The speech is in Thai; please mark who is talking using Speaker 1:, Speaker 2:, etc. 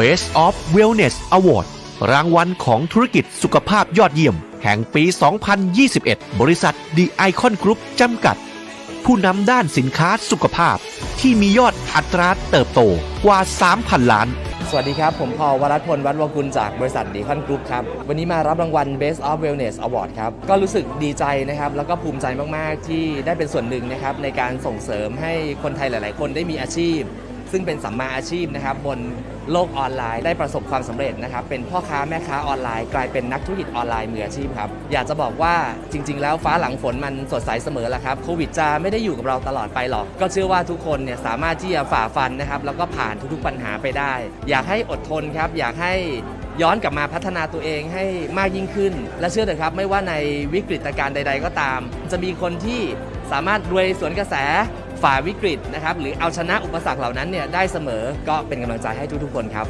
Speaker 1: Best of Wellness Award รางวัลของธุรกิจสุขภาพยอดเยี่ยม แห่งปี 2021 บริษัท The Icon Group จำกัด ผู้นำด้านสินค้าสุขภาพ ที่มียอดอัตราเติบโตกว่า 3,000 ล้าน
Speaker 2: สวัสดีครับ ผมพอวรัตพล วัฒน์วกุลจากบริษัทดีคอนกรุ๊ปครับ วันนี้มารับรางวัล Best of Wellness Award ครับ ก็รู้สึกดีใจนะครับ แล้วก็ภูมิใจมาก ๆ ที่ได้เป็นส่วนหนึ่งนะครับ ในการส่งเสริมให้คนไทยหลาย ๆ คนได้มีอาชีพ ซึ่งเป็นสัมมาอาชีพนะครับบนโลกออนไลน์ได้ประสบความสำเร็จนะครับเป็นพ่อค้าแม่ค้าออนไลน์ กลายเป็นนักธุรกิจออนไลน์มืออาชีพครับอยากจะบอกว่าจริง ๆ แล้วฟ้าหลังฝนมันสดใสเสมอแหละครับโควิดจะไม่ได้อยู่กับเราตลอดไปหรอก ก็เชื่อว่าทุกคนเนี่ยสามารถที่จะฝ่าฟันนะครับแล้วก็ผ่านทุกๆปัญหาไปได้ อยากให้อดทนครับอยากให้ย้อนกลับมาพัฒนาตัวเองให้มากยิ่งขึ้น และเชื่อเถอะครับ ไม่ว่าในวิกฤตการณ์ใด ๆ ก็ตาม จะมีคนที่สามารถรวยสวนกระแส ฝ่าวิกฤตนะครับหรือเอาชนะอุปสรรคเหล่านั้นเนี่ยได้เสมอก็เป็นกำลังใจให้ทุกๆคนครับ